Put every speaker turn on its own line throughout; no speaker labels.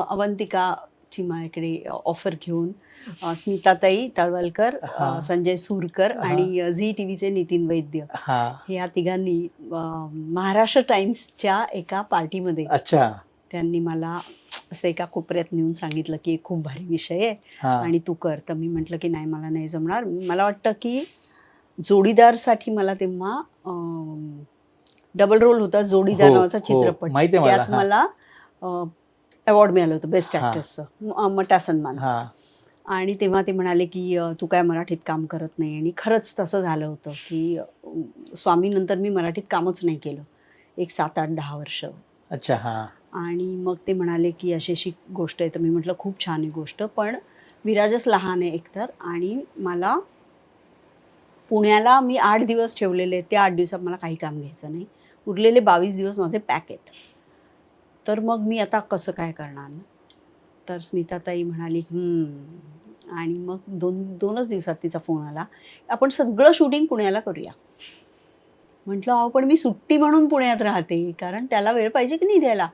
अ, अवंतिकाची माझ्याकडे ऑफर घेऊन स्मिताताई तळवलकर. संजय सूरकर. आणि झी टी व्हीचे नितीन वैद्य
हा
ह्या तिघांनी महाराष्ट्र टाइम्सच्या एका पार्टीमध्ये
अच्छा
त्यांनी मला असं एका कोपऱ्यात नेऊन सांगितलं की खूप भारी विषय आहे आणि तू कर तर मी म्हटलं की नाही मला नाही जमणार मला वाटतं की जोडीदारसाठी मला तेव्हा डबल रोल होता जोडीदार
हो,
नावाचा
हो.
चित्रपट त्यात. मला अवॉर्ड मिळालं होतं बेस्ट. ॲक्ट्रेसचं मटा सन्मान. आणि तेव्हा ते म्हणाले की तू काय मराठीत काम करत नाही. आणि खरंच तसं झालं होतं की स्वामीनंतर मी मराठीत कामच नाही केलं. एक सात आठ दहा वर्ष.
अच्छा हा.
आणि मग ते म्हणाले की अशी अशी गोष्ट आहे. तर मी म्हटलं खूप छान आहे गोष्ट पण विराजच लहान आहे एकतर. आणि मला पुण्याला मी आठ दिवस ठेवलेले त्या आठ दिवसात मला काही काम घ्यायचं नाही. उरलेले बावीस दिवस माझे पॅक आहेत. तर मग मी आता कसं काय करणार ना? तर स्मिताताई म्हणाली आणि मग दोन दोनच दिवसात तिचा फोन आला आपण सगळं शूटिंग पुण्याला करूया. म्हटलं अहो पण मी सुट्टी म्हणून पुण्यात राहते कारण त्याला वेळ पाहिजे की नाही द्यायला.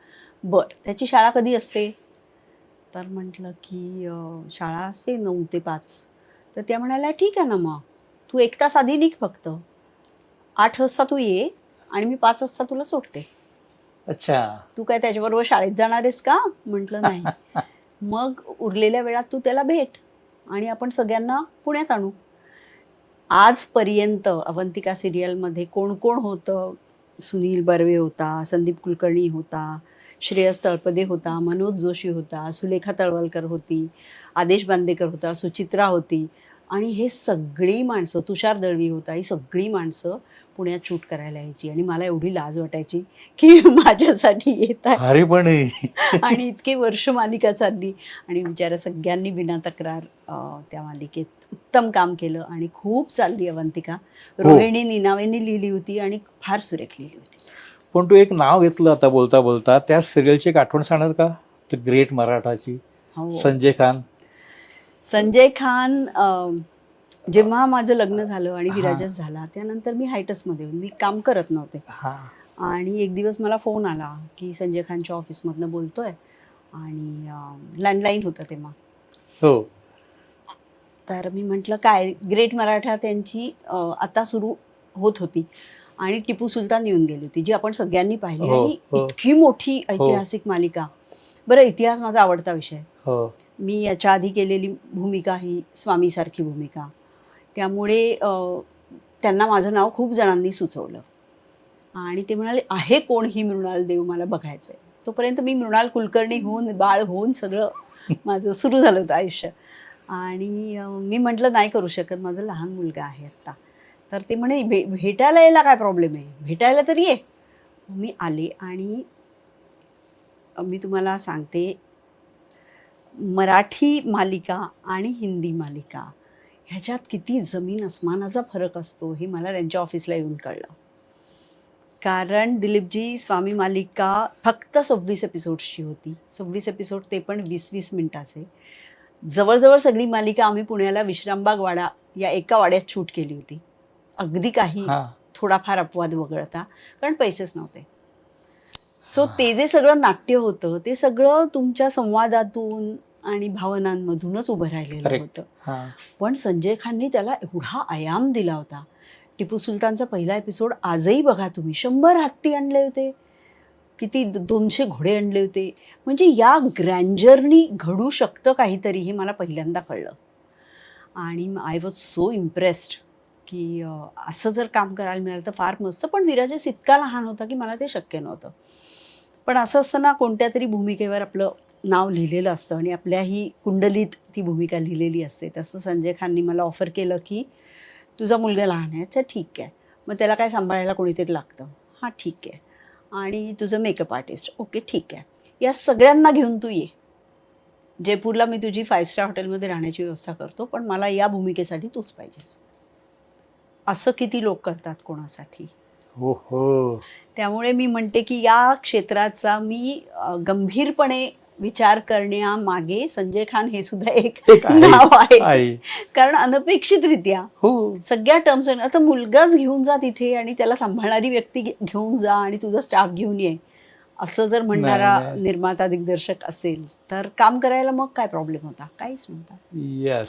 बरं त्याची शाळा कधी असते? तर म्हटलं की शाळा असते नऊ ते पाच. तर त्या म्हणाल्या ठीक आहे ना मग तू एक तास आधी निघ फक्त. आठ वाजता तू ये आणि मी पाच वाजता तुला सोडते.
अच्छा.
तू काय त्याच्याबरोबर शाळेत जाणार आहेस का? म्हटलं नाही. मग उरलेल्या वेळात तू त्याला भेट आणि आपण सगळ्यांना पुण्यात आणू. आजपर्यंत अवंतिका सिरियलमध्ये कोण कोण होतं? सुनील बर्वे होता संदीप कुलकर्णी होता श्रेयस तळपदे होता मनोज जोशी होता सुलेखा तळवलकर होती आदेश बांदेकर होता सुचित्रा होती. आणि हे सगळी माणसं तुषार दळवी होता ही सगळी माणसं पुण्यात शूट करायला यायची. आणि मला एवढी लाज वाटायची की माझ्यासाठी येत आहे
पण.
आणि इतके वर्ष मालिका चालली. आणि बिचाऱ्या सगळ्यांनी बिना तक्रार त्या मालिकेत उत्तम काम केलं आणि खूप चालली अवंतिका. रोहिणी निनावेनी लिहिली होती आणि फार सुरेख लिहिली होती.
पण तू एक नाव घेतलं आता बोलता बोलता त्या सिरियलची एक आठवण सांगणार का? ग्रेट मराठाची
हो.
संजय खान.
संजय खान अं, जेव्हा माझं लग्न झालं आणि
हा.
विराजच झाला त्यानंतर मी हायटसमध्ये होते. मी काम करत नव्हते.
हा.
आणि एक दिवस मला फोन आला की संजय खानच्या ऑफिसमधनं बोलतोय आणि लँडलाईन होतं तेव्हा.
हो.
तर मी म्हटलं काय ग्रेट मराठा त्यांची अ, आता सुरू होत होती आणि टिपू सुलतान येऊन गेली होती जी आपण सगळ्यांनी पाहिली
हो,
आणि
हो.
इतकी मोठी ऐतिहासिक मालिका. बरं इतिहास माझा आवडता विषय.
हो.
मी याच्या आधी केलेली भूमिका ही स्वामीसारखी भूमिका. त्यामुळे त्यांना माझं नाव खूप जणांनी सुचवलं. आणि ते म्हणाले आहे कोण ही मृणाल देव मला बघायचं आहे तोपर्यंत मी मृणाल कुलकर्णी होऊन बाळ होऊन सगळं माझं सुरू झालं होतं आयुष्य. आणि मी म्हटलं नाही करू शकत माझं लहान मुलगा आहे आत्ता. तर ते म्हणे भे भेटायला यायला काय प्रॉब्लेम आहे? भेटायला तरी ये. मी आले आणि मी तुम्हाला सांगते मराठी मालिका आणि हिंदी मालिका ह्याच्यात किती जमीन अस्मानाचा फरक असतो हे मला त्यांच्या ऑफिसला येऊन कळलं. कारण दिलीपजी स्वामी मालिका फक्त सव्वीस एपिसोड्सची होती. सव्वीस एपिसोड ते पण वीस वीस मिनिटाचे. जवळजवळ सगळी मालिका आम्ही पुण्याला विश्रामबाग वाडा या एका वाड्यात शूट केली होती. अगदी काही थोडाफार अपवाद वगळता कारण पैसेच नव्हते. सो ते जे सगळं नाट्य होतं ते सगळं तुमच्या संवादातून आणि भावनांमधूनच उभं राहिलेलं. होतं. पण संजय खानने त्याला एवढा आयाम दिला होता. टिपू सुलतानचा पहिला एपिसोड आजही बघा तुम्ही. शंभर हत्ती आणले होते. किती दोनशे घोडे आणले होते. म्हणजे या ग्रँजरनी घडू शकतं काहीतरी हे मला पहिल्यांदा कळलं. आणि आय वॉज सो इम्प्रेस्ड की असं जर काम करायला मिळालं तर फार मस्त. पण विराजस इतका लहान होता की मला ते शक्य नव्हतं. पण असं असताना कोणत्या तरी भूमिकेवर आपलं नाव लिहिलेलं असतं आणि आपल्याही कुंडलीत ती भूमिका लिहिलेली असते. तसं संजय खाननी मला ऑफर केलं की तुझा मुलगा लहान आहे अच्छा ठीक आहे. मग त्याला काय सांभाळायला कोणीतरी लागतं? हां ठीक आहे. आणि तुझं मेकअप आर्टिस्ट ओके ठीक आहे. या सगळ्यांना घेऊन तू ये. जयपूरला मी तुझी फाईव्ह स्टार हॉटेलमध्ये राहण्याची व्यवस्था करतो पण मला या भूमिकेसाठी तूच पाहिजेस. असं किती लोक करतात कोणासाठी?
हो हो.
त्यामुळे मी म्हणते की या क्षेत्राचा मी गंभीरपणे विचार करण्यामागे संजय खान हे सुद्धा एक. नाव आहे. कारण अनपेक्षितरित्या
हो.
सगळ्या टर्म्स आता मुलगाच घेऊन जा तिथे आणि त्याला सांभाळणारी व्यक्ती घेऊन जा आणि तुझा स्टाफ घेऊन ये. असं जर म्हणणारा. निर्माता दिग्दर्शक असेल तर काम करायला मग काय प्रॉब्लेम होता? काहीच नव्हता
येस